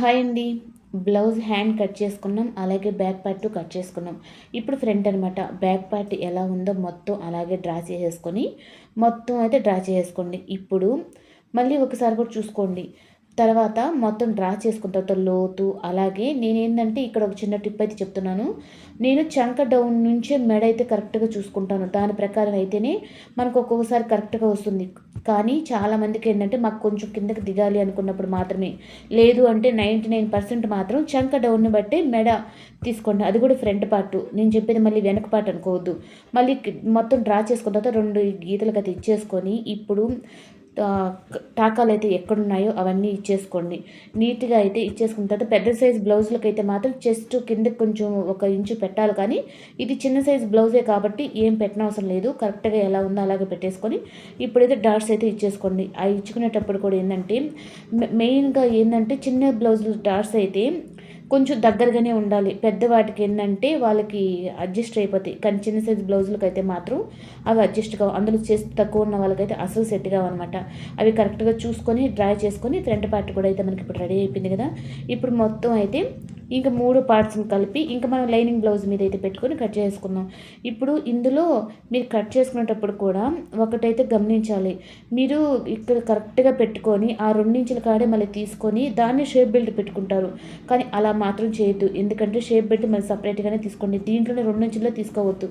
Hi అండి. Blouse hand cut చేసుకున్నాం అలాగే బ్యాక్ పార్ట్ కట్ చేసుకున్నాం. ఇప్పుడు ఫ్రంట్ అనమాట బ్యాక్ పార్ట్ ఎలా ఉందో మొత్తం అలాగే డ్రా చేసేసుకొని మొత్తం అయితే డ్రా చేసుకోండి ఇప్పుడు మళ్ళీ ఒకసారి కూడా చూసుకోండి. తర్వాత మొత్తం డ్రా చేసుకున్న తర్వాత లోతు అలాగే నేనేంటంటే ఇక్కడ ఒక చిన్న టిప్ అయితే చెప్తున్నాను. నేను చంక డౌన్ నుంచే మెడ అయితే కరెక్ట్గా చూసుకుంటాను. దాని ప్రకారం అయితేనే మనకు ఒక్కొక్కసారి కరెక్ట్గా వస్తుంది. కానీ చాలామందికి ఏంటంటే మాకు కొంచెం కిందకి దిగాలి అనుకున్నప్పుడు మాత్రమే. లేదు అంటే నైంటీ నైన్ పర్సెంట్ మాత్రం చంక డౌన్ని బట్టి మెడ తీసుకోండి. అది కూడా ఫ్రంట్ పార్ట్. నేను చెప్పేది మళ్ళీ వెనక పార్ట్ అనుకోవద్దు. మళ్ళీ మొత్తం డ్రా చేసుకున్న తర్వాత రెండు గీతలుగా తెచ్చేసుకొని ఇప్పుడు టాకాలు అయితే ఎక్కడున్నాయో అవన్నీ ఇచ్చేసుకోండి. నీట్గా అయితే ఇచ్చేసుకున్న తర్వాత పెద్ద సైజ్ బ్లౌజులకు అయితే మాత్రం చెస్ట్ కింద కొంచెం ఒక ఇంచు పెట్టాలి కానీ ఇది చిన్న సైజ్ బ్లౌజే కాబట్టి ఏం పెట్టనవసరం లేదు. కరెక్ట్గా ఎలా ఉందో అలాగే పెట్టేసుకొని ఇప్పుడైతే డాట్స్ అయితే ఇచ్చేసుకోండి. అవి ఇచ్చుకునేటప్పుడు కూడా ఏంటంటే మెయిన్గా ఏంటంటే చిన్న బ్లౌజులు డాట్స్ అయితే కొంచెం దగ్గరగానే ఉండాలి. పెద్దవాటికి ఏంటంటే వాళ్ళకి అడ్జస్ట్ అయిపోతాయి. కానీ చిన్న సైజ్ బ్లౌజులకు అయితే మాత్రం అవి అడ్జస్ట్ కావు. అందులో చేసి తక్కువ ఉన్న వాళ్ళకైతే అసలు సెట్ కావన్నమాట. అవి కరెక్ట్గా చూసుకొని డ్రై చేసుకొని ఫ్రంట్ పార్ట్ కూడా అయితే మనకి ఇప్పుడు రెడీ అయిపోయింది కదా. ఇప్పుడు మొత్తం అయితే ఇంకా మూడు పార్ట్స్ని కలిపి ఇంకా మనం లైనింగ్ బ్లౌజ్ మీద అయితే పెట్టుకొని కట్ చేసుకుందాం. ఇప్పుడు ఇందులో మీరు కట్ చేసుకునేటప్పుడు కూడా ఒకటైతే గమనించాలి. మీరు ఇక్కడ కరెక్ట్గా పెట్టుకొని ఆ రెండించుల కాడే మళ్ళీ తీసుకొని దాన్ని షేప్ బెల్ట్ పెట్టుకుంటారు. కానీ అలా మాత్రం చేయొద్దు. ఎందుకంటే షేప్ బెల్ట్ మళ్ళీ సపరేట్గానే తీసుకోండి. దీంట్లోనే రెండించుల్లో తీసుకోవద్దు.